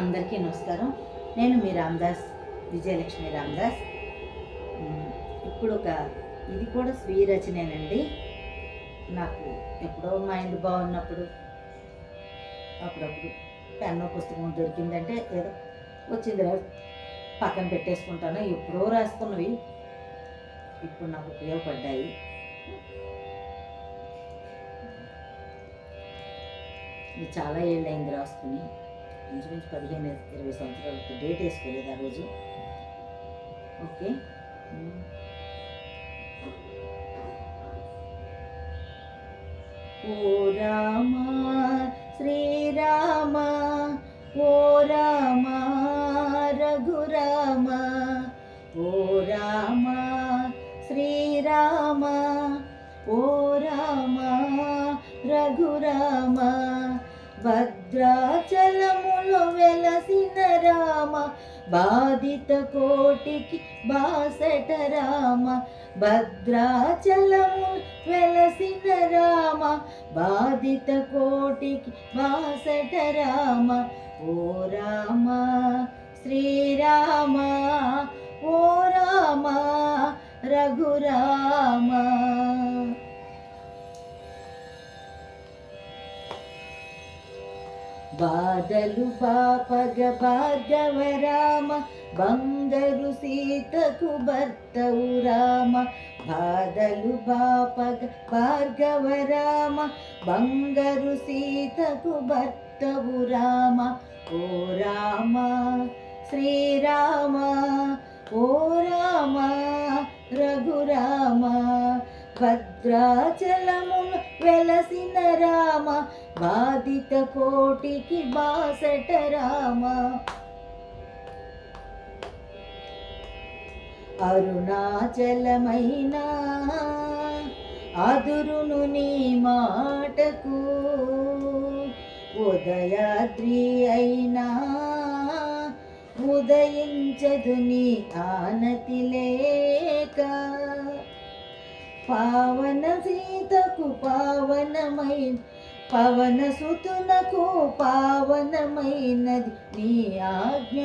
అందరికీ నమస్కారం. నేను మీ రామదాస్ విజయలక్ష్మి రామదాస్. ఇప్పుడు ఒక ఇది కూడా స్వీయ రచనేనండి. నాకు ఎప్పుడో మైండ్ బాగున్నప్పుడు అప్పుడప్పుడు పెన్ను పుస్తకం దొరికిందంటే ఏదో వచ్చింది పక్కన పెట్టేసుకుంటాను. ఎప్పుడో రాసుకున్నవి ఇప్పుడు నాకు ఉపయోగపడ్డాయి. ఇది చాలా ఏళ్ళు అయింది రాసుకుని. ఇంచుమించు పదిహేను ఇరవై సంవత్సరాలకు డేట్ వేసుకోలేదు ఆ రోజు. ఓకే. ఓ రామ శ్రీరామ ఓ రామ రఘురామ ఓ రామ శ్రీరామ ఓ రామ రఘురామ భక్ భద్రాచలములో వెలసిన రామ బాధిత కోటికి బాసట రామ. భద్రాచలము వెలసిన రామ బాధిత కోటికి బాసట రామ. ఓ రామ శ్రీరామ ఓ రామ రఘురామ బాధలు పాపగ భార్గవ రామ బందరు సీతకు భర్తవు రామ. బాధలు పాపగ భార్గవ రామ బంగరు సీతకు భర్తవు రామ. ఓ రామ శ్రీరామ ఓ రామ రఘురామ భద్రాచలమును వెల్ బాధిత కోటికి బాసట రామ. అరుణాచలమైన అదురును నీ మాటకు ఉదయాద్రి అయినా ఉదయించదు నీ ఆనతి లేక. పావన సీతకు పావనమైన పవన సుతునకు పావనమైనది నీ ఆజ్ఞ.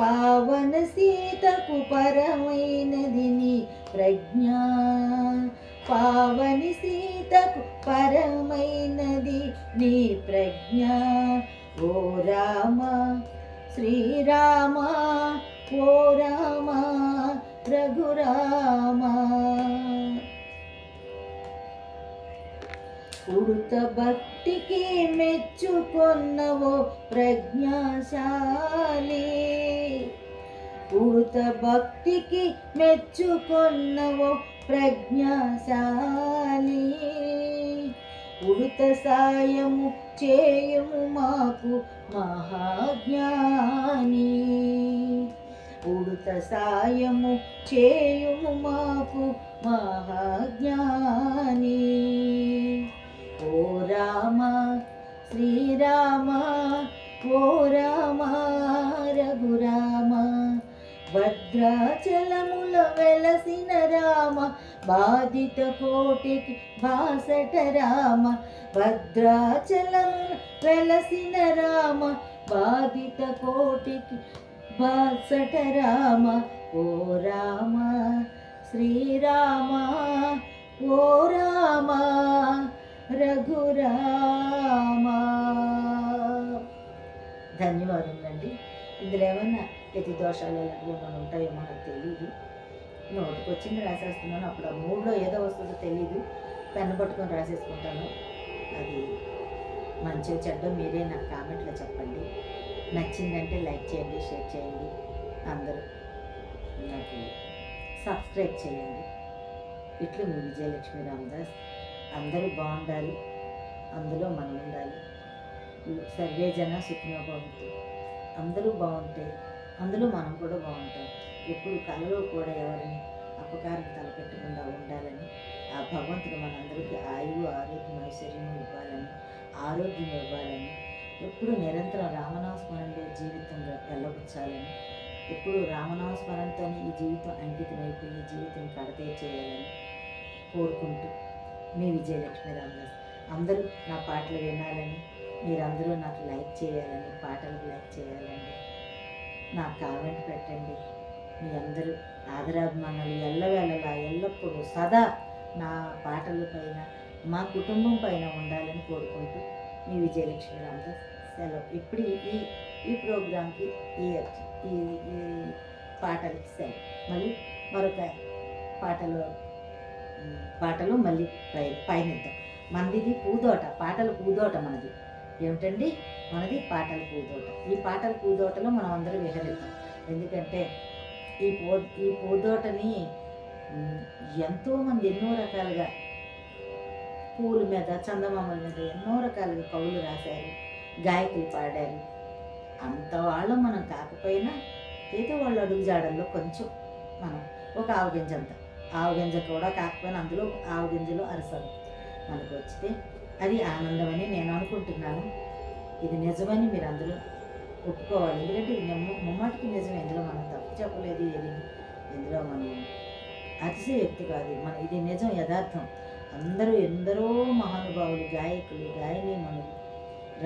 పావన సీతకు పరమైనది నీ ప్రజ్ఞ. పావని సీతకు పరమైనది నీ ప్రజ్ఞ. ఓ రామ శ్రీరామ ఓ రామ రఘురామా ఉడుత భక్తికి మెచ్చుకొన్నవో ప్రజ్ఞాశాలి. ఉడుత భక్తికి మెచ్చుకొన్నవో ప్రజ్ఞాశాలి. ఉడుత సాయము చేయము మాకు మహాజ్ఞాని. ఉడుత సాయము చేయుము మాకు మహాజ్ఞాని. శ్రీరామ ఓ రామ రఘురామ భద్రాచలముల వెలసిన రామ బాధిత కోటికి బాసట రామ భద్రాచలము వెలసిన రామ బాధిత కోటికి బాసట రామ ఓ రామ శ్రీరామ ఓ రామ రఘురామ. ఇందులో ఏమన్నా ప్రతి దోషాలు అలాంటివి ఏమైనా ఉంటాయేమో నాకు తెలియదు నోటికి వచ్చింది రాసేస్తున్నాను. అప్పుడు ఆ మూడ్లో ఏదో వస్తుందో తెలియదు పెన్ను పట్టుకొని రాసేసుకుంటాను. అది మంచిగా చెడ్డ మీరే నాకు కామెంట్లో చెప్పండి. నచ్చిందంటే లైక్ చేయండి షేర్ చేయండి. అందరూ నాకు సబ్స్క్రైబ్ చేయండి. ఇట్లు మీ విజయలక్ష్మి రామదాస్. అందరూ బాగుండాలి. అందులో మనం ఉండాలి. సర్వే జన అందరూ బాగుంటే అందులో మనం కూడా బాగుంటాం. ఎప్పుడు కలలో కూడా ఎవరిని అపకారం తలపెట్టకుండా ఉండాలని ఆ భగవంతుడు మనందరికీ ఆయువు ఆరోగ్యం ఐశ్వర్యం ఇవ్వాలని ఆరోగ్యం ఇవ్వాలని ఎప్పుడు నిరంతరం రామనామస్మరణలో జీవితంలో వెళ్ళబుచ్చాలని ఎప్పుడు రామనామస్మరణతోనే ఈ జీవితం అంకితమైపోయి ఈ జీవితం కడతే చేయాలని కోరుకుంటూ మీ విజయలక్ష్మి రామదాస్. అందరూ నా పాటలు వినాలని మీరందరూ నాకు లైక్ చేయాలని పాటలకు లైక్ చేయాలండి. నాకు కామెంట్ పెట్టండి. మీ అందరూ ఆదరాభిమానాలు ఎల్లవేళలా ఎల్లప్పుడూ సదా నా పాటల పైన మా కుటుంబం పైన ఉండాలని కోరుకుంటూ మీ విజయలక్ష్మి రామదాస్ సెలవు. ఇప్పుడు ఈ ఈ ప్రోగ్రాంకి ఈ ఈ ఈ పాటలకి సెలవు. మళ్ళీ మరొక పాటలు పాటలు మళ్ళీ పై పయనిద్దాం మనది పూదోట పాటలు పూదోట మనది. ఏమిటండి? మనది పాటల పూదోట ఈ పాటల పూదోటలో మనం అందరూ విహరిద్దాం. ఎందుకంటే ఈ పూ ఈ పూదోటని ఎంతోమంది ఎన్నో రకాలుగా పూల మీద చందమామల మీద ఎన్నో రకాలుగా కవులు రాశారు గాయకులు పాడారు. అంత వాళ్ళు మనం కాకపోయినా ఏదో వాళ్ళు అడుగు జాడల్లో కొంచెం మనం ఒక ఆవగింజ అంత. ఆవగింజ కూడా కాకపోయినా అందులో ఆవగింజలో అరసలు మనకు వచ్చితే అది ఆనందమని నేను అనుకుంటున్నాను. ఇది నిజమని మీరు అందరూ ఒప్పుకోవాలి. ఎందుకంటే ఇది నిమ్మ ముమ్మాటికి నిజం ఇందులో మనం తప్పు చెప్పలేదు ఏది ఇందులో మనం అతిశయోక్తి కాదు. మన ఇది నిజం యథార్థం. అందరూ ఎందరో మహానుభావులు గాయకులు గాయనీమణులు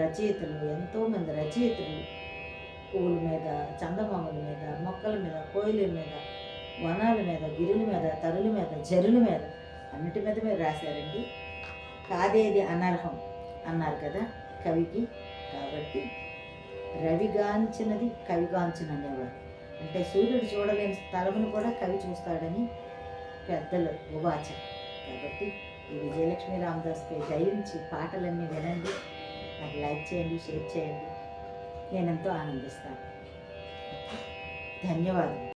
రచయితలు ఎంతోమంది రచయితలు పువ్వుల మీద చందమామల మీద మొక్కల మీద కోయిల మీద వనాల మీద గిరుల మీద తరుల మీద జరుల మీద అన్నిటి మీద మీరు రాశారండి. కాదేది అనర్హం? అన్నారు కదా. కవికి కాబట్టి రవిగాంచినది కవిగాంచిన అనేవారు అంటే సూర్యుడు చూడలేని స్థలమును కూడా కవి చూస్తాడని పెద్దలు ఉవాచ కాబట్టి ఈ విజయలక్ష్మి రామదాస్పై దయించి పాటలన్నీ వినండి. నాకు లైక్ చేయండి షేర్ చేయండి. నేను ఎంతో ఆనందిస్తాను. ధన్యవాదాలు